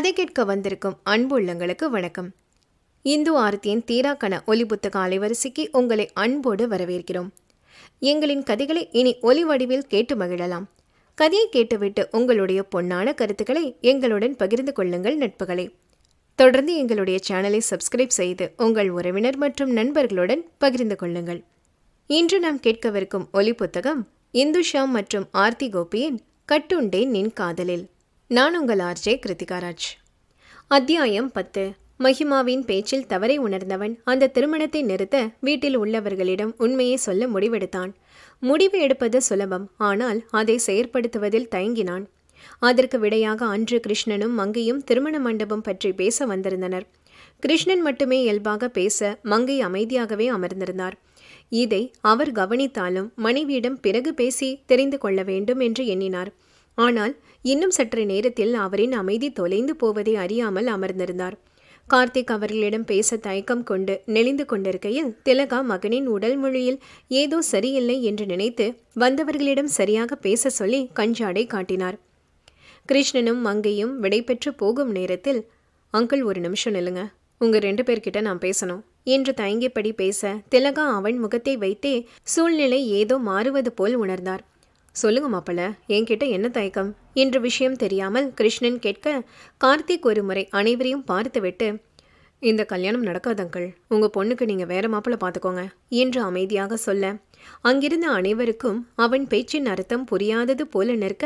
கதை கேட்க வந்திருக்கும் அன்பு உள்ளங்களுக்கு வணக்கம். இந்து ஆரத்தியின் தீராக்கண ஒலி புத்தக அலைவரிசைக்கு உங்களை அன்போடு வரவேற்கிறோம். எங்களின் கதைகளை இனி ஒலி வடிவில் கேட்டு மகிழலாம். கதையை கேட்டுவிட்டு உங்களுடைய பொன்னான கருத்துக்களை எங்களுடன் பகிர்ந்து கொள்ளுங்கள் நட்புகளே. தொடர்ந்து எங்களுடைய சேனலை சப்ஸ்கிரைப் செய்து உங்கள் உறவினர் மற்றும் நண்பர்களுடன் பகிர்ந்து கொள்ளுங்கள். இன்று நாம் கேட்கவிருக்கும் ஒலி புத்தகம் இந்துஷாம் மற்றும் ஆர்த்தி கோபியின் கட்டுண்டேன் நின் காதலில். நான் உங்கள் ஆர்ஜே கிருத்திகாராஜ். அத்தியாயம் பத்து. மஹிமாவின் பேச்சில் தவறை உணர்ந்தவன் அந்த திருமணத்தை நிறுத்த வீட்டில் உள்ளவர்களிடம் உண்மையை சொல்ல முடிவெடுத்தான். முடிவு எடுப்பது சுலபம் ஆனால் அதை செயற்படுத்துவதில் தயங்கினான். அதற்கு விடையாக அன்று கிருஷ்ணனும் மங்கையும் திருமண மண்டபம் பற்றி பேச வந்திருந்தனர். கிருஷ்ணன் மட்டுமே இயல்பாக பேச மங்கை அமைதியாகவே அமர்ந்திருந்தார். இதை அவர் கவனித்தாலும் மனைவியிடம் பிறகு பேசி தெரிந்து கொள்ள வேண்டும் என்று எண்ணினார். ஆனால் இன்னும் சற்று நேரத்தில் அவரின் அமைதி தொலைந்து போவதை அறியாமல் அமர்ந்திருந்தார். கார்த்திக் அவர்களிடம் பேச தயக்கம் கொண்டு நெளிந்து கொண்டிருக்கையில் திலகா மகனின் உடல் மொழியில் ஏதோ சரியில்லை என்று நினைத்து வந்தவர்களிடம் சரியாக பேச சொல்லி கஞ்சாடை காட்டினார். கிருஷ்ணனும் மங்கையும் விடைபெற்று போகும் நேரத்தில் அங்கிள் ஒரு நிமிஷம் நில்லுங்க. உங்க ரெண்டு பேர்கிட்ட நான் பேசணும். என்று தயங்கியபடி பேச திலகா அவன் முகத்தை வைத்தே சூழ்நிலை ஏதோ மாறுவது போல் உணர்ந்தார். சொல்லுங்க மாப்பிள்ள என்கிட்ட என்ன தயக்கம்? என்ற விஷயம் தெரியாமல் கிருஷ்ணன் கேட்க கார்த்திக் ஒரு முறை அனைவரையும் பார்த்துவிட்டு இந்த கல்யாணம் நடக்காதங்கள் உங்கள் பொண்ணுக்கு நீங்கள் வேற மாப்பிள்ள பார்த்துக்கோங்க என்று அமைதியாக சொல்ல. அங்கிருந்த அனைவருக்கும் அவன் பேச்சின் அர்த்தம் புரியாதது போல நிற்க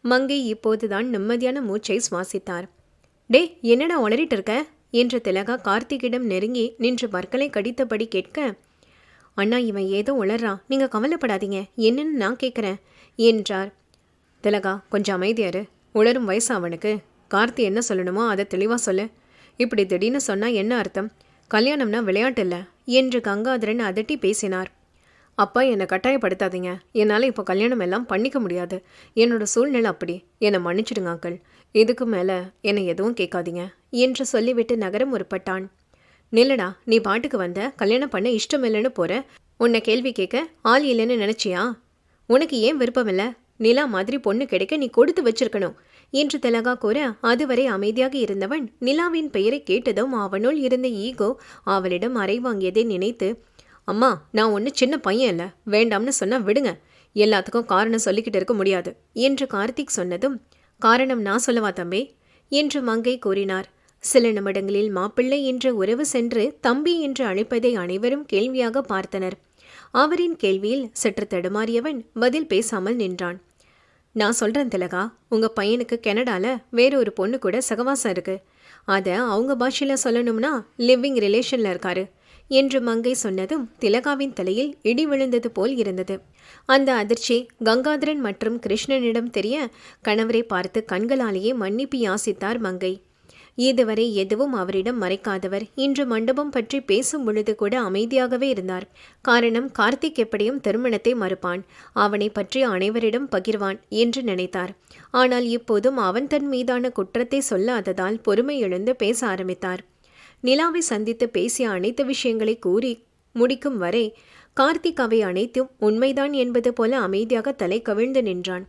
மங்கை இப்போதுதான் நிம்மதியான மூச்சை சுவாசித்தார். டே என்னடா உளறிட்டு இருக்க? என்று திலகா கார்த்திகிடம் நெருங்கி நின்று பற்களை கடித்தபடி கேட்க அண்ணா இவன் ஏதோ உளறா நீங்கள் கவலைப்படாதீங்க. என்னன்னு நான் கேட்குறேன். என்றார். திலகா கொஞ்சம் அமைதியாரு உளரும் வயசு அவனுக்கு. கார்த்தி என்ன சொல்லணுமோ அதை தெளிவாக சொல்லு. இப்படி திடீர்னு சொன்னால் என்ன அர்த்தம்? கல்யாணம்னா விளையாட்டு இல்லை என்று கங்காதரன் அதட்டி பேசினார். அப்பா என்னை கட்டாயப்படுத்தாதீங்க. என்னால் இப்போ கல்யாணம் எல்லாம் பண்ணிக்க முடியாது. என்னோட சூழ்நிலை அப்படி. என்னை மன்னிச்சிடுங்க அக்கள் இதுக்கு மேலே என்னை எதுவும் கேட்காதீங்க என்று சொல்லிவிட்டு நகரம் முற்பட்டான். நில்லடா நீ பாட்டுக்கு வந்த. கல்யாணம் பண்ண இஷ்டம் இல்லைன்னு போகிற உன்னை கேள்வி கேட்க ஆள் இல்லைன்னு நினச்சியா? உனக்கு ஏன் விருப்பம் இல்லை நிலா மாதிரி பொண்ணு கிடைக்க நீ கொடுத்து வச்சிருக்கணும். என்று திலகா கூற அதுவரை அமைதியாக இருந்தவன் நிலாவின் பெயரை கேட்டதும் அவனுள் இருந்த ஈகோ அவளிடம் அறை வாங்கியதை நினைத்து அம்மா நான் ஒன்று சின்ன பையன் இல்லை. வேண்டாம்னு சொன்னா விடுங்க. எல்லாத்துக்கும் காரணம் சொல்லிக்கிட்டு இருக்க முடியாது. என்று கார்த்திக் சொன்னதும் காரணம் நான் சொல்லவா தம்பி? என்று மங்கை கூறினார். சில நிமிடங்களில் மாப்பிள்ளை என்ற உறவு சென்று தம்பி என்று அழைப்பதை அனைவரும் கேள்வியாக பார்த்தனர். அவரின் கேள்வியில் சற்று தடுமாறியவன் பதில் பேசாமல் நின்றான். நான் சொல்றேன் திலகா உங்க பையனுக்கு கனடால வேறொரு பொண்ணு கூட சகவாசம் இருக்கு. அதை அவங்க பாஷையில சொல்லணும்னா லிவிங் ரிலேஷன்ல இருக்காரு என்று மங்கை சொன்னதும் திலகாவின் தலையில் இடி விழுந்தது போல் இருந்தது. அந்த அதிர்ச்சி கங்காதரன் மற்றும் கிருஷ்ணனிடம் தெரிய கணவரை பார்த்து கண்களாலேயே மன்னிப்பு யாசித்தார் மங்கை. இதுவரை எதுவும் அவரிடம் மறைக்காதவர். இன்று மண்டபம் பற்றி பேசும் பொழுது கூட அமைதியாகவே இருந்தார். காரணம் கார்த்திக் எப்படியும் திருமணத்தை மறுப்பான். அவனை பற்றி அனைவரிடம் பகிர்வான் என்று நினைத்தார். ஆனால் இப்போதும் அவன் தன் மீதான குற்றத்தை சொல்லாததால் பொறுமை எழுந்து பேச ஆரம்பித்தார். நிலாவை சந்தித்து பேசிய அனைத்து விஷயங்களை கூறி முடிக்கும் வரை கார்த்திக் அவை அனைத்தும் உண்மைதான் என்பது போல அமைதியாக தலை கவிழ்ந்து நின்றான்.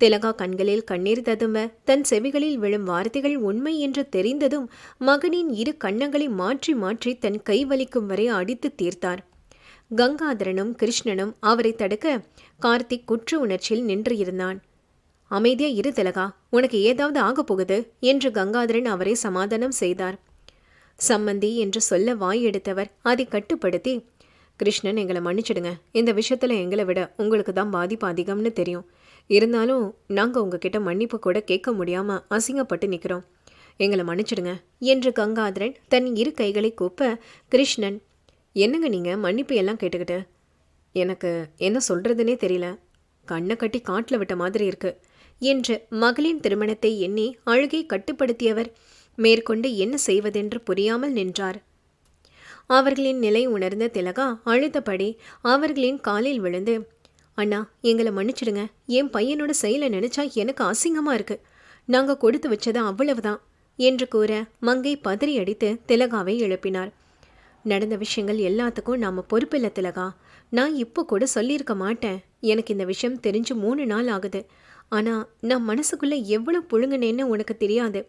திலகா கண்களில் கண்ணீர் ததும்ப தன் செவிகளில் விழும் வார்த்தைகள் உண்மை என்று தெரிந்ததும் மகனின் இரு கண்ணங்களை மாற்றி மாற்றி தன் கை வலிக்கும் வரை அடித்து தீர்த்தார். கங்காதரனும் கிருஷ்ணனும் அவரை தடுக்க கார்த்திக் குற்ற உணர்ச்சியில் நின்று இருந்தான். அமைதியா இரு திலகா உனக்கு ஏதாவது ஆகப் போகுது? என்று கங்காதரன் அவரை சமாதானம் செய்தார். சம்மந்தி என்று சொல்ல வாய் எடுத்தவர் அதை கட்டுப்படுத்தி கிருஷ்ணன் எங்களை மன்னிச்சிடுங்க இந்த விஷயத்துல எங்களை விட உங்களுக்கு தான் பாதிப்பு அதிகம்னு தெரியும். இருந்தாலும் நாங்கள் உங்ககிட்ட மன்னிப்பு கூட கேட்க முடியாமல் அசிங்கப்பட்டு நிற்கிறோம் எங்களை மன்னிச்சிடுங்க என்று கங்காதரன் தன் இரு கைகளை கூப்ப கிருஷ்ணன் என்னங்க நீங்கள் மன்னிப்பு எல்லாம் கேட்டுக்கிட்டு? எனக்கு என்ன சொல்கிறதுனே தெரியல. கண்ணை கட்டி காட்டில் விட்ட மாதிரி இருக்கு என்று மகளின் திருமணத்தை எண்ணி அழுகை கட்டுப்படுத்தியவர் மேற்கொண்டு என்ன செய்வதென்று புரியாமல் நின்றார். அவர்களின் நிலை உணர்ந்த திலகா அழுத்தபடி அவர்களின் காலில் விழுந்து அண்ணா எங்களை மன்னிச்சிடுங்க. என் பையனோட செயலை நினைச்சா எனக்கு அசிங்கமா இருக்கு. நாங்க கொடுத்து வச்சது அவ்வளவுதான் என்று கூற மங்கை பதறி அடித்து திலகாவை எழுப்பினார். நடந்த விஷயங்கள் எல்லாத்துக்கும் நாம் பொறுப்பில்லை திலகா. நான் இப்போ கூட சொல்லியிருக்க மாட்டேன். எனக்கு இந்த விஷயம் தெரிஞ்சு மூணு நாள் ஆகுது. ஆனால் நான் மனசுக்குள்ளே எவ்வளோ புழுங்கினேன்னு உனக்கு தெரியாது.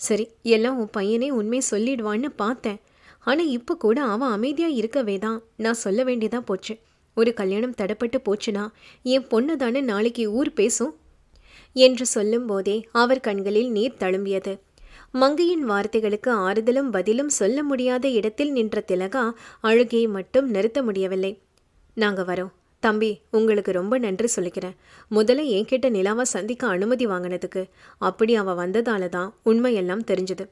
சரி எல்லாம் உன் பையனே உண்மை சொல்லிடுவான்னு பார்த்தேன். ஆனால் இப்போ கூட அவன் அமைதியாக இருக்கவே தான் நான் சொல்ல வேண்டியதாக போச்சு. ஒரு கல்யாணம் தடப்பட்டு போச்சுன்னா என் பொண்ணு தானே நாளைக்கு ஊர் பேசும்? என்று சொல்லும்போதே அவர் கண்களில் நீர் தழும்பியது. மங்கையின் வார்த்தைகளுக்கு ஆறுதலும் பதிலும் சொல்ல முடியாத இடத்தில் நின்ற திலகா அழுகையை மட்டும் நிறுத்த முடியவில்லை. நாங்க வரோம். தம்பி உங்களுக்கு ரொம்ப நன்றி சொல்லிக்கிறேன். முதல்ல என்கிட்ட நிலாவை சந்திக்க அனுமதி வாங்கினதுக்கு. அப்படி அவ வந்ததால தான் உண்மையெல்லாம் தெரிஞ்சது.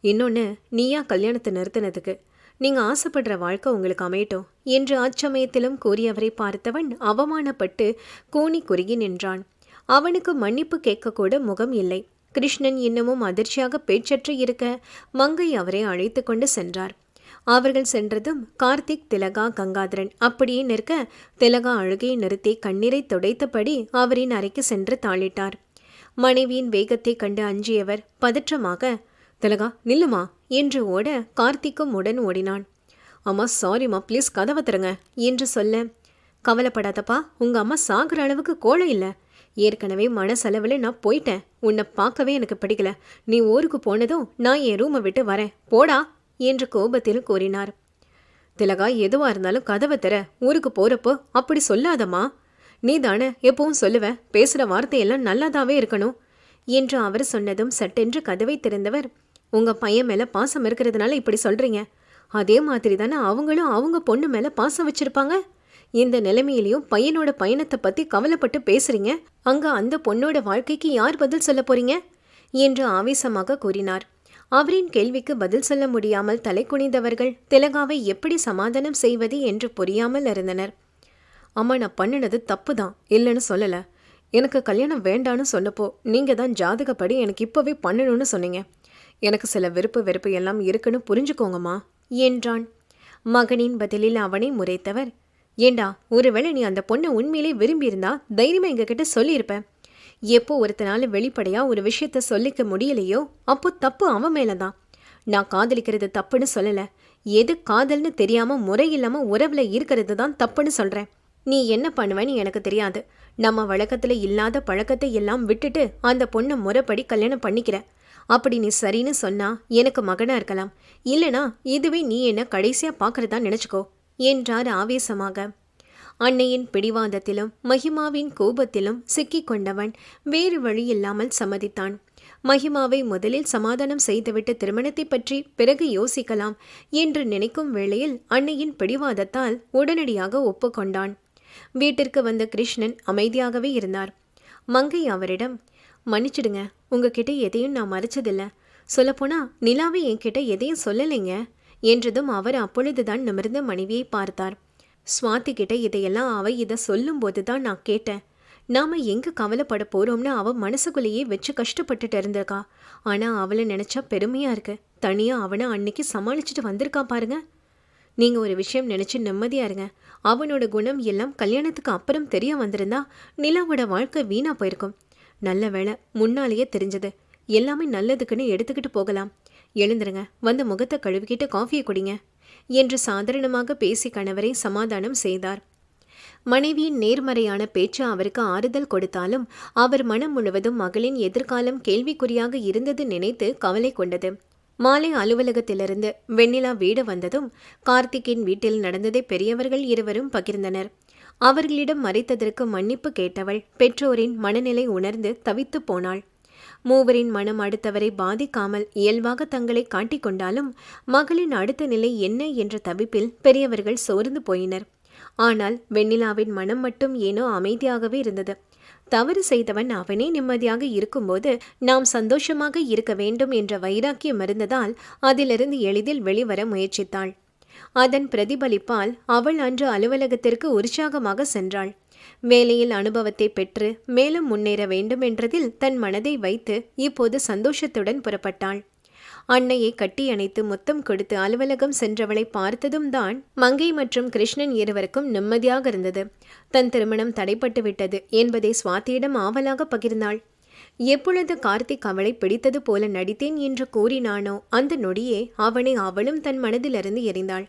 இன்னொன்று நீயா கல்யாணத்தை நிறுத்தினதுக்கு. நீங்க ஆசைப்படுற வாழ்க்கை உங்களுக்கு அமையட்டும் என்று அச்சமயத்திலும் கூறியவரை பார்த்தவன் அவமானப்பட்டு கூனி குறுகி நின்றான். அவனுக்கு மன்னிப்பு கேட்கக்கூட முகம் இல்லை. கிருஷ்ணன் இன்னமும் அதிர்ச்சியாக பேச்சற்று இருக்க மங்கை அவரை அழைத்து கொண்டு சென்றார். அவர்கள் சென்றதும் கார்த்திக் திலகா கங்காதரன் அப்படியே நிற்க திலகா அழுகையை நிறுத்தி கண்ணீரை துடைத்தபடி அவரின் அறைக்கு சென்று தாளிட்டார். மனைவியின் வேகத்தை கண்டு அஞ்சியவர் பதற்றமாக திலகா நில்லுமா? என்று ஓட கார்த்திக்கும் உடன் ஓடினான். அம்மா சாரிம்மா ப்ளீஸ் கதவை தருங்க என்று சொல்ல கவலைப்படாதப்பா உங்க அம்மா சாகுற அளவுக்கு கோழை இல்லை. ஏற்கனவே மனசளவில் நான் போயிட்டேன். உன்னை பார்க்கவே எனக்கு பிடிக்கல. நீ ஊருக்கு போனதும் நான் என் ரூமை விட்டு வரேன். போடா என்று கோபத்தில் கூறினார். திலகா எதுவா இருந்தாலும் கதவை தர ஊருக்கு போறப்போ அப்படி சொல்லாதம்மா. நீ தானே எப்பவும் சொல்லுவ பேசுற வார்த்தையெல்லாம் நல்லாதாவே இருக்கணும் என்று அவர் சொன்னதும் சட்டென்று கதவை திறந்தவர் உங்கள் பையன் மேலே பாசம் இருக்கிறதுனால இப்படி சொல்கிறீங்க அதே மாதிரி தானே அவங்களும் அவங்க பொண்ணு மேலே பாசம் வச்சிருப்பாங்க? இந்த நிலைமையிலையும் பையனோட பயணத்தை பற்றி கவலைப்பட்டு பேசுகிறீங்க அங்கே அந்த பொண்ணோட வாழ்க்கைக்கு யார் பதில் சொல்ல போகிறீங்க என்று ஆவேசமாக கூறினார். அவரின் கேள்விக்கு பதில் சொல்ல முடியாமல் தலை குனிந்தவர்கள் திலகாவை எப்படி சமாதானம் செய்வது என்று புரியாமல் இருந்தனர். அம்மா நான் பண்ணினது தப்பு தான் இல்லைன்னு சொல்லலை. எனக்கு கல்யாணம் வேண்டான்னு சொன்னப்போ நீங்கள் தான் ஜாதகப்படி எனக்கு இப்போவே பண்ணணும்னு சொன்னீங்க. எனக்கு சில விருப்பு வெறுப்பு எல்லாம் இருக்குன்னு புரிஞ்சுக்கோங்கம்மா என்றான். மகனின் பதிலில் அவனை முறைத்தவர் ஏண்டா ஒருவேளை நீ அந்த பொண்ணை உண்மையிலே விரும்பியிருந்தா தைரியமா எங்ககிட்ட சொல்லியிருப்ப? எப்போ ஒருத்தனால வெளிப்படையா ஒரு விஷயத்த சொல்லிக்க முடியலையோ அப்போ தப்பு அவன் மேலதான். நான் காதலிக்கிறது தப்புன்னு சொல்லல. எது காதல்னு தெரியாம முறையில்லாம உறவுல இருக்கிறது தான் தப்புன்னு சொல்றேன். நீ என்ன பண்ணுவேன்னு எனக்கு தெரியாது. நம்ம வழக்கத்துல இல்லாத பழக்கத்தை எல்லாம் விட்டுட்டு அந்த பொண்ணை முறைப்படி கல்யாணம் பண்ணிக்கிற. அப்படி நீ சரின்னு சொன்னா எனக்கு மகனா இருக்கலாம். இல்லனா இதுவே நீ என்ன கடைசியா பார்க்கறதா நினைச்சுக்கோ என்றார் ஆவேசமாக. அன்னையின் பிடிவாதத்திலும் மகிமாவின் கோபத்திலும் சிக்கிக் கொண்டவன் வேறு வழி இல்லாமல் சம்மதித்தான். மகிமாவை முதலில் சமாதானம் செய்துவிட்டு திருமணத்தை பற்றி பிறகு யோசிக்கலாம் என்று நினைக்கும் வேளையில் அன்னையின் பிடிவாதத்தால் உடனடியாக ஒப்புக்கொண்டான். வீட்டிற்கு வந்த கிருஷ்ணன் அமைதியாகவே இருந்தார். மங்கை அவரிடம் மன்னிச்சிடுங்க. உங்ககிட்ட எதையும் நான் மறைச்சதில்லை. சொல்லப்போனால் நிலாவே என்கிட்ட எதையும் சொல்லலைங்க. என்றதும் அவர் அப்பொழுதுதான் நிமிர்ந்த மனைவியை பார்த்தார். சுவாதி கிட்ட இதையெல்லாம் அவ இதை சொல்லும்போது தான் நான் கேட்டேன். நாம எங்க கவலைப்பட போறோம்னு அவ மனசுக்குள்ளேயே வச்சு கஷ்டப்பட்டுட்டு இருந்திருக்கா. ஆனா அவளை நினைச்சா பெருமையா இருக்கு. தனியா அவனை அன்னைக்கு சமாளிச்சுட்டு வந்திருக்கா பாருங்க. நீங்க ஒரு விஷயம் நினைச்சு நிம்மதியா இருங்க. அவனோட குணம் எல்லாம் கல்யாணத்துக்கு அப்புறம் தெரிய வந்திருந்தா நிலாவோட வாழ்க்கை வீணா போயிருக்கும். நல்ல வேளை முன்னாலேயே தெரிஞ்சது. எல்லாமே நல்லதுக்குன்னு எடுத்துக்கிட்டு போகலாம். எழுந்துருங்க. வந்து முகத்தை கழுவிக்கிட்டு காஃபியை குடிங்க என்று சாதாரணமாக பேசி கணவரை சமாதானம் செய்தார். மனைவியின் நேர்மறையான பேச்சு அவருக்கு ஆறுதல் கொடுத்தாலும் அவர் மனம் முழுவதும் மகளின் எதிர்காலம் கேள்விக்குறியாக இருந்தது நினைத்து கவலை கொண்டது. மாலை அலுவலகத்திலிருந்து வெண்ணிலா வீடு வந்ததும் கார்த்திக்கின் வீட்டில் நடந்ததை பெரியவர்கள் இருவரும் பகிர்ந்தனர். அவர்களிடம் மறைத்ததற்கு மன்னிப்பு கேட்டவள் பெற்றோரின் மனநிலை உணர்ந்து தவித்து போனாள். மூவரின் மனம் அடுத்தவரை பாதிக்காமல் இயல்பாக தங்களை காட்டிக்கொண்டாலும் மகளின் அடுத்த நிலை என்ன என்ற தவிப்பில் பெரியவர்கள் சோர்ந்து போயினர். ஆனால் வெண்ணிலாவின் மனம் மட்டும் ஏனோ அமைதியாகவே இருந்தது. தவறு செய்தவன் அவனே நிம்மதியாக இருக்கும்போது நாம் சந்தோஷமாக இருக்க வேண்டும் என்ற வைராக்கியம் இருந்ததால் அதிலிருந்து எளிதில் வெளிவர முயற்சித்தாள். அதன் பிரதிபலிப்பால் அவள் அன்று அலுவலகத்திற்கு உற்சாகமாக சென்றாள். வேலையில் அனுபவத்தை பெற்று மேலும் முன்னேற வேண்டும் என்றதில் தன் மனதை வைத்து இப்போது சந்தோஷத்துடன் புறப்பட்டாள். அன்னையை கட்டி அணைத்து முத்தம் கொடுத்து அலுவலகம் சென்றவளை பார்த்ததும் தான் மங்கை மற்றும் கிருஷ்ணன் இருவருக்கும் நிம்மதியாக இருந்தது. தன் திருமணம் தடைப்பட்டு விட்டது என்பதை சுவாத்தியிடம் ஆவலாக பகிர்ந்தாள். எப்பொழுது கார்த்திக் அவளை பிடித்தது போல நடித்தேன் என்று கூறினானோ அந்த நொடியே அவனை அவளும் தன் மனதிலிருந்து எறிந்தாள்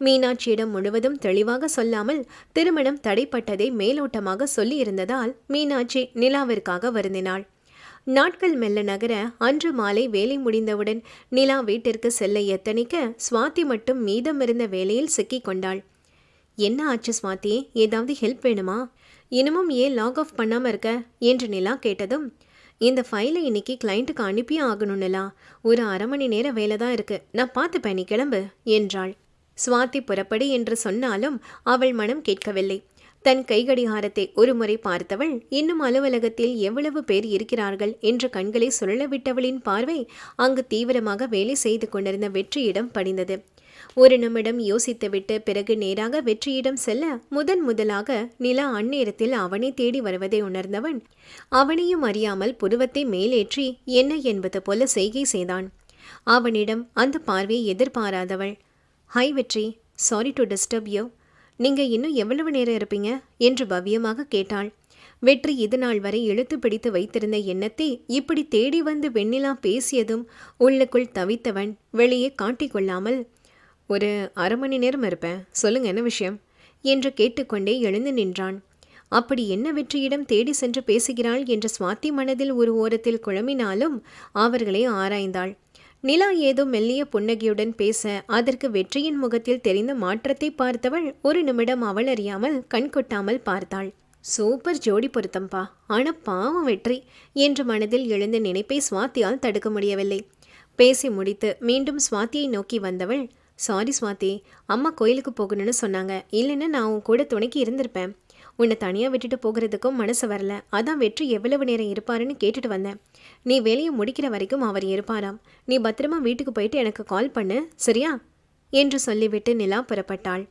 மீனாட்சியிடம் முழுவதும் தெளிவாக சொல்லாமல் திருமணம் தடைப்பட்டதை மேலோட்டமாக சொல்லியிருந்ததால் மீனாட்சி நிலாவிற்காக வருந்தினாள். நாட்கள் மெல்ல நகர அன்று மாலை வேலை முடிந்தவுடன் நிலா வீட்டிற்கு செல்ல எத்தனிக்க சுவாதி மட்டும் மீதமிருந்த வேலையில் சிக்கிக் கொண்டாள். என்ன ஆச்சு சுவாதி? ஏதாவது ஹெல்ப் வேணுமா? இன்னமும் ஏன் லாக் ஆஃப் பண்ணாமல் இருக்க? என்று நிலா கேட்டதும் இந்த ஃபைலை இன்னைக்கு கிளைண்ட்டுக்கு அனுப்பியே ஆகணும் நிலா. ஒரு அரை மணி நேர வேலை தான் இருக்கு. நான் பார்த்துப்பேன் நீ கிளம்பு என்றாள். சுவாதி புறப்படி என்று சொன்னாலும் அவள் மனம் கேட்கவில்லை. தன் கைகடிகாரத்தை ஒருமுறை பார்த்தவள் இன்னும் அலுவலகத்தில் எவ்வளவு பேர் இருக்கிறார்கள்? என்று கண்களை சுழலவிட்டவளின் பார்வை அங்கு தீவிரமாக வேலை செய்து கொண்டிருந்த வெற்றியிடம் படிந்தது. ஒரு நிமிடம் யோசித்துவிட்டு பிறகு நேராக வெற்றியிடம் செல்ல முதன் முதலாக நிலா அந்நேரத்தில் அவனை தேடி வருவதை உணர்ந்தவன் அவனையும் அறியாமல் புருவத்தை மேலேற்றி என்ன என்பது போல செய்கை செய்தான்? அவனிடம் அந்த பார்வையை எதிர்பாராதவள். Hi Vetri. Sorry to disturb you நீங்க இன்னும் எவ்வளவு நேரம் இருப்பீங்க? என்று பவ்யமாக கேட்டாள். வெற்றி இது நாள் வரை இழுத்து பிடித்து வைத்திருந்த எண்ணத்தை இப்படி தேடி வந்து வெண்ணிலா பேசியதும் உள்ளுக்குள் தவித்தவன் வெளியே காட்டிக்கொள்ளாமல் ஒரு அரை மணி நேரம் இருப்பேன். சொல்லுங்க என்ன விஷயம்? என்று கேட்டுக்கொண்டே எழுந்து நின்றான். அப்படி என்ன வெற்றியிடம் தேடி சென்று பேசுகிறாள்? என்று சுவாத்தி மனதில் ஒரு ஓரத்தில் குழம்பினாலும் அவர்களை ஆராய்ந்தாள். நிலா ஏதோ மெல்லிய புன்னகையுடன் பேச அதற்கு வெற்றியின் முகத்தில் தெரிந்த மாற்றத்தை பார்த்தவள் ஒரு நிமிடம் அவள் அறியாமல் கண் கொட்டாமல் பார்த்தாள். சூப்பர் ஜோடி பொருத்தம்பா. ஆனா பாவம் வெற்றி என்று மனதில் எழுந்த நினைப்பை சுவாத்தியால் தடுக்க முடியவில்லை. பேசி முடித்து மீண்டும் சுவாத்தியை நோக்கி வந்தவள் சாரி சுவாதி அம்மா கோயிலுக்கு போகணும்னு சொன்னாங்க. இல்லைன்னா நான் உன் கூட துணைக்கு இருந்திருப்பேன். உன்னை தனியாக விட்டுட்டு போகிறதுக்கும் மனசு வரல. அதான் வெற்றி எவ்வளவு நேரம் இருப்பாருன்னு கேட்டுட்டு வந்தேன். நீ வேலையை முடிக்கிற வரைக்கும் அவர் இருப்பாராம். நீ பத்திரமா வீட்டுக்கு போயிட்டு எனக்கு கால் பண்ணு சரியா? என்று சொல்லிவிட்டு நிலா புறப்பட்டாள்.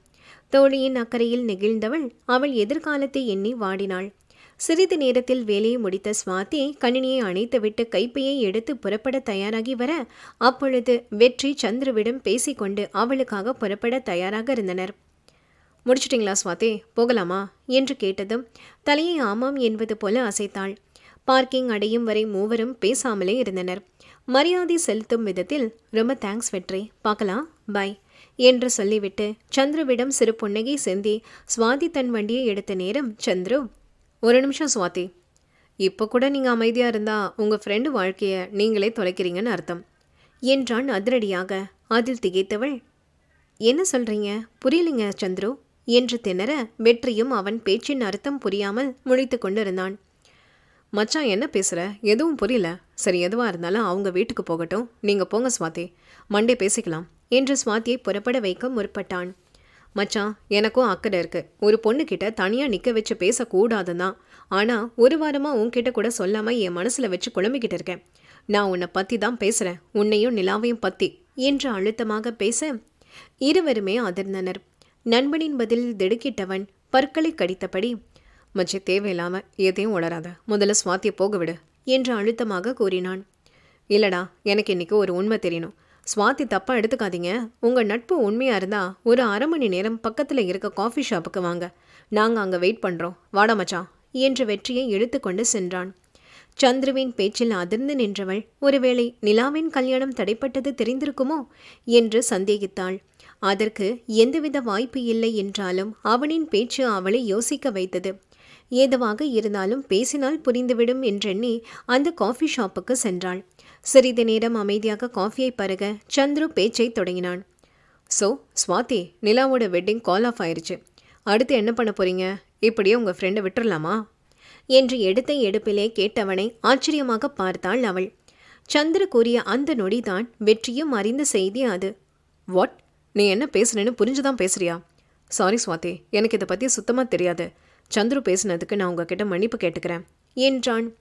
தோழியின் அக்கறையில் நெகிழ்ந்தவள் அவள் எதிர்காலத்தை எண்ணி வாடினாள். சிறிது நேரத்தில் வேலையை முடித்த சுவாதி கணினியை அணைத்துவிட்டு கைப்பையை எடுத்து புறப்பட தயாராகி வர அப்பொழுது வெற்றி சந்துருவிடம் பேசிக்கொண்டு அவளுக்காக புறப்பட தயாராக இருந்தனர். முடிச்சிட்டிங்களா சுவாதி? போகலாமா? என்று கேட்டதும் தலையை ஆமாம் என்பது போல அசைத்தாள். பார்க்கிங் அடையும் வரை மூவரும் பேசாமலே இருந்தனர். மரியாதை செலுத்தும் விதத்தில் ரொம்ப தேங்க்ஸ் வெற்றி பார்க்கலாம் பை என்று சொல்லிவிட்டு சந்துருவிடம் சிறு புன்னகை செந்தி சுவாதி தன் வண்டியை எடுத்த நேரம் சந்துரு ஒரு நிமிஷம் சுவாதி இப்போ கூட நீங்கள் அமைதியாக இருந்தால் உங்கள் ஃப்ரெண்டு வாழ்க்கையை நீங்களே தொலைக்கிறீங்கன்னு அர்த்தம் என்றான் அதிரடியாக. அதில் திகைத்தவள் என்ன சொல்கிறீங்க புரியலைங்க சந்துரு. என்று திணற வெற்றியும் அவன் பேச்சின் அர்த்தம் புரியாமல் முழித்து கொண்டிருந்தான். மச்சான் என்ன பேசுகிற எதுவும் புரியல. சரி எதுவாக இருந்தாலும் அவங்க வீட்டுக்கு போகட்டும். நீங்கள் போங்க சுவாதி. மண்டே பேசிக்கலாம். என்று சுவாத்தியை புறப்பட வைக்க முற்பட்டான். மச்சான் எனக்கும் அக்கறை இருக்கு. ஒரு பொண்ணுக்கிட்ட தனியாக நிற்க வச்சு பேசக்கூடாதுதான் ஆனால் ஒரு வாரமாக உன்கிட்ட கூட சொல்லாமல் என் மனசில் வச்சு குழம்பிக்கிட்டு இருக்கேன். நான் உன்னை பற்றி தான் பேசுகிறேன் உன்னையும் நிலாவையும் பற்றி என்று அழுத்தமாக பேச இருவருமே அதிர்ந்தனர். நண்பனின் பதிலில் திடுக்கிட்டவன் பற்களை கடித்தபடி மச்சி தேவையில்லாம எதையும் உளராத முதல்ல சுவாத்தியை போகவிடு என்று அழுத்தமாக கூறினான். இல்லடா எனக்கு இன்னைக்கு ஒரு உண்மை தெரியணும். சுவாதி தப்பாக எடுத்துக்காதீங்க. உங்கள் நட்பு உண்மையாக இருந்தால் ஒரு அரை மணி நேரம் பக்கத்தில் இருக்க காஃபி ஷாப்புக்கு வாங்க. நாங்கள் அங்கே வெயிட் பண்ணுறோம் வாடா மச்சான் என்று வெற்றியை எடுத்துக்கொண்டு சென்றான். சந்துருவின் பேச்சில் அதிர்ந்து நின்றவள் ஒருவேளை நிலாவின் கல்யாணம் தடைப்பட்டது தெரிந்திருக்குமோ? என்று சந்தேகித்தாள். அதற்கு எந்தவித வாய்ப்பு இல்லை என்றாலும் அவனின் பேச்சு அவளை யோசிக்க வைத்தது. ஏதுவாக இருந்தாலும் பேசினால் புரிந்துவிடும் என்றெண்ணி அந்த காஃபி ஷாப்புக்கு சென்றாள். சிறிது நேரம் அமைதியாக காஃபியை பருக சந்துரு பேச்சை தொடங்கினான். ஸோ ஸ்வாதி நிலாவோட வெட்டிங் கால் ஆஃப் ஆயிடுச்சு அடுத்து என்ன பண்ண போறீங்க? இப்படியே உங்கள் ஃப்ரெண்டை விட்டுறலாமா? என்று எடுத்த எடுப்பிலே கேட்டவனை ஆச்சரியமாக பார்த்தாள் அவள். சந்திர கூறிய அந்த நொடிதான் வெற்றியும் அறிந்த செய்தி அது. வாட் நீ என்ன பேசுனேன்னு புரிஞ்சுதான் பேசுறியா? சாரி சுவாதி எனக்கு இதை பற்றி சுத்தமாக தெரியாது. சந்துரு பேசுனதுக்கு நான் உங்ககிட்ட மன்னிப்பு கேட்டுக்கிறேன். என்றான்.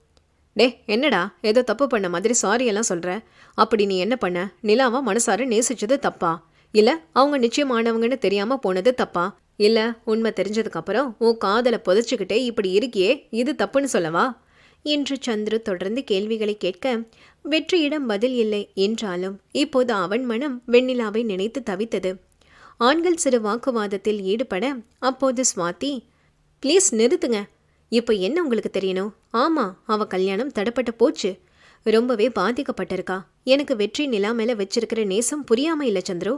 டே என்னடா? ஏதோ தப்பு பண்ண மாதிரி சாரி எல்லாம் சொல்கிற அப்படி நீ என்ன பண்ண? நிலாவை மனசார நேசிச்சது தப்பா? இல்லை அவங்க நிச்சயமானவங்கன்னு தெரியாமல் போனது தப்பா? இல்லை உண்மை தெரிஞ்சதுக்கப்புறம் உன் காதலை புதைச்சிக்கிட்டே இப்படி இருக்கியே இது தப்புன்னு சொல்லவா? என்று சந்துரு தொடர்ந்து கேள்விகளை கேட்க வெற்றியிடம் பதில் இல்லை என்றாலும் இப்போது அவன் மனம் வெண்ணிலாவை நினைத்து தவித்தது. ஆண்கள் சிறு வாக்குவாதத்தில் ஈடுபட அப்போது சுவாதி ப்ளீஸ் நிறுத்துங்க. இப்போ என்ன உங்களுக்கு தெரியணும்? ஆமா அவ கல்யாணம் தடப்பட்டு போச்சு. ரொம்பவே பாதிக்கப்பட்டிருக்கா. எனக்கு வெற்றி நிலா மேல வச்சிருக்கிற நேசம் புரியாம இல்ல சந்துரு.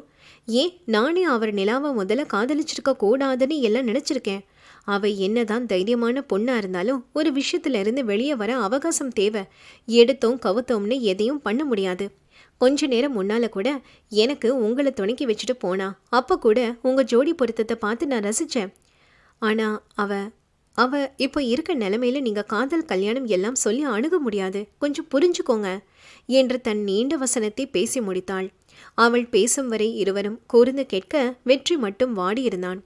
ஏன் நானே அவர் நிலாவை முதல்ல காதலிச்சிருக்க கூடாதுன்னு எல்லாம் நினச்சிருக்கேன். அவ என்னதான் தைரியமான பொண்ணா இருந்தாலும் ஒரு விஷயத்துல இருந்து வெளியே வர அவகாசம் தேவை. எடுத்தோம் கவுத்தோம்னு எதையும் பண்ண முடியாது. கொஞ்ச நேரம் முன்னால கூட எனக்கு உங்களை துணைக்கி வச்சுட்டு போனா அப்போ கூட உங்க ஜோடி பொருத்தத்தை பார்த்து நான் ரசிச்சேன். ஆனா அவ அவ இப்போ இருக்க நிலைமையில நீங்க காதல் கல்யாணம் எல்லாம் சொல்லி அணுக முடியாது. கொஞ்சம் புரிஞ்சுக்கோங்க. என்று தன் நீண்ட வசனத்தை பேசி முடித்தாள். அவள் பேசும் வரை இருவரும் கூர்ந்து கேட்க வெற்றி மட்டும் வாடியிருந்தான்.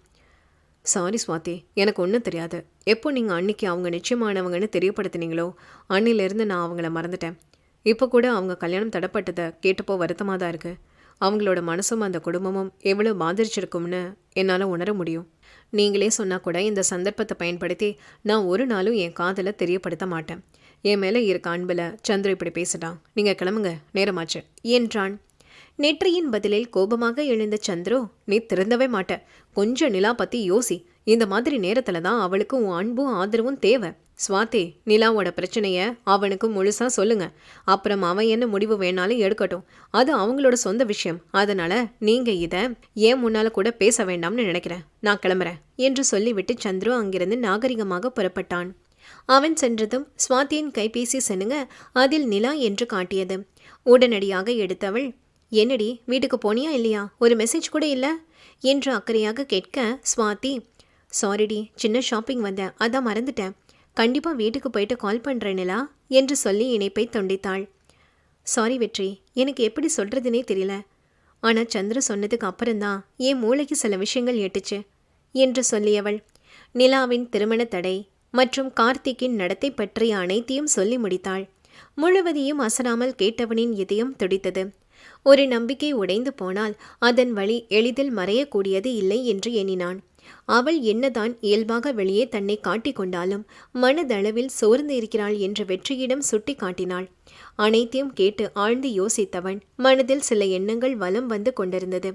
சாரி சுவாதி எனக்கு ஒன்றும் தெரியாது. எப்போ நீங்கள் அன்னைக்கு அவங்க நிச்சயமானவங்கன்னு தெரியப்படுத்தினீங்களோ அன்னிலிருந்து நான் அவங்கள மறந்துட்டேன். இப்போ கூட அவங்க கல்யாணம் தடப்பட்டதை கேட்டப்போ வருத்தமாக தான் இருக்குது அவங்களோட மனசும் அந்த குடும்பமும் எவ்வளோ பாதிச்சிருக்கும்னு என்னால் உணர முடியும். நீங்களே சொன்னால் கூட இந்த சந்தர்ப்பத்தை பயன்படுத்தி நான் ஒரு நாளும் என் காதலை தெரியப்படுத்த மாட்டேன். என் மேலே இருக்க அன்பில் சந்திர இப்படி பேசிட்டான் நீங்கள் கிளம்புங்க நேரமாச்சு என்றான். நெற்றியின் பதிலில் கோபமாக எழுந்த சந்திரு நீ திருந்தவே மாட்ட. கொஞ்சம் நிலா பத்தி யோசி. இந்த மாதிரி நேரத்துல தான் அவளுக்கு உன் அன்பும் ஆதரவும் தேவை. ஸ்வாதி நிலாவோட பிரச்சனைய அவனுக்கு முழுசா சொல்லுங்க. அப்புறம் அவன் என்ன முடிவு வேணாலும் எடுக்கட்டும். அது அவங்களோட சொந்த விஷயம். அதனால நீங்க இத ஏன் முன்னால கூட பேச வேண்டாம்னு நினைக்கிறேன். நான் கிளம்புறேன் என்று சொல்லிவிட்டு சந்துரு அங்கிருந்து நாகரிகமாக புறப்பட்டான். அவன் சென்றதும் சுவாத்தியின் கைபேசி சென்னுங்க அதில் நிலா என்று காட்டியது. உடனடியாக எடுத்தவள் என்னடி வீட்டுக்கு போனியா இல்லையா? ஒரு மெசேஜ் கூட இல்லை? என்று அக்கறையாக கேட்க ஸ்வாதி சாரிடி சின்ன ஷாப்பிங் வந்தேன். அதான் மறந்துட்டேன். கண்டிப்பாக வீட்டுக்கு போயிட்டு கால் பண்ணுறேன் நிலா என்று சொல்லி இணைப்பை தொண்டித்தாள். சாரி வெற்றி எனக்கு எப்படி சொல்கிறதுனே தெரியல. ஆனால் சந்திர சொன்னதுக்கு அப்புறம்தான் என் மூளைக்கு சில விஷயங்கள் எட்டுச்சு என்று சொல்லியவள். நிலாவின் திருமண தடை மற்றும் கார்த்திக்கின் நடத்தை பற்றிய அனைத்தையும் சொல்லி முடித்தாள். முழுவதையும் அசராமல் கேட்டவனின் இதயம் துடித்தது. ஒரு நம்பிக்கை உடைந்து போனால் அதன் வழி எளிதில் மறையக்கூடியது இல்லை என்று எண்ணினான். அவள் என்னதான் இயல்பாக வெளியே தன்னை காட்டிக் கொண்டாலும் மனதளவில் சோர்ந்து இருக்கிறாள் என்று வெற்றியிடம் சுட்டி காட்டினாள். அனைத்தையும் கேட்டு ஆழ்ந்து யோசித்தவன் மனதில் சில எண்ணங்கள் வலம் வந்து கொண்டிருந்தது.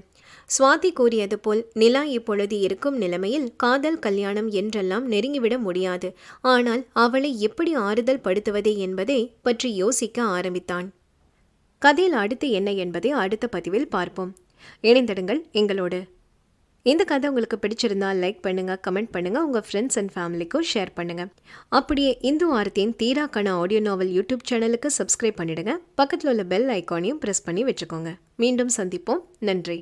சுவாதி கூறியது போல் நிலா இப்பொழுது இருக்கும் நிலைமையில் காதல் கல்யாணம் என்றெல்லாம் நெருங்கிவிட முடியாது. ஆனால் அவளை எப்படி ஆறுதல் படுத்துவது என்பதை பற்றி யோசிக்க ஆரம்பித்தான். கதையில் அடுத்து என்ன என்பதை அடுத்த பதிவில் பார்ப்போம். இணைந்திடுங்கள் எங்களோடு. இந்த கதை உங்களுக்கு பிடிச்சிருந்தா லைக் பண்ணுங்கள் கமெண்ட் பண்ணுங்கள் உங்கள் ஃப்ரெண்ட்ஸ் அண்ட் ஃபேமிலிக்கும் ஷேர் பண்ணுங்கள் அப்படியே இந்து ஆர்த்தியின் தீராக்கான ஆடியோ நாவல் யூடியூப் சேனலுக்கு சப்ஸ்கிரைப் பண்ணிடுங்க. பக்கத்தில் உள்ள பெல் ஐக்கானையும் ப்ரெஸ் பண்ணி வச்சுக்கோங்க. மீண்டும் சந்திப்போம். நன்றி.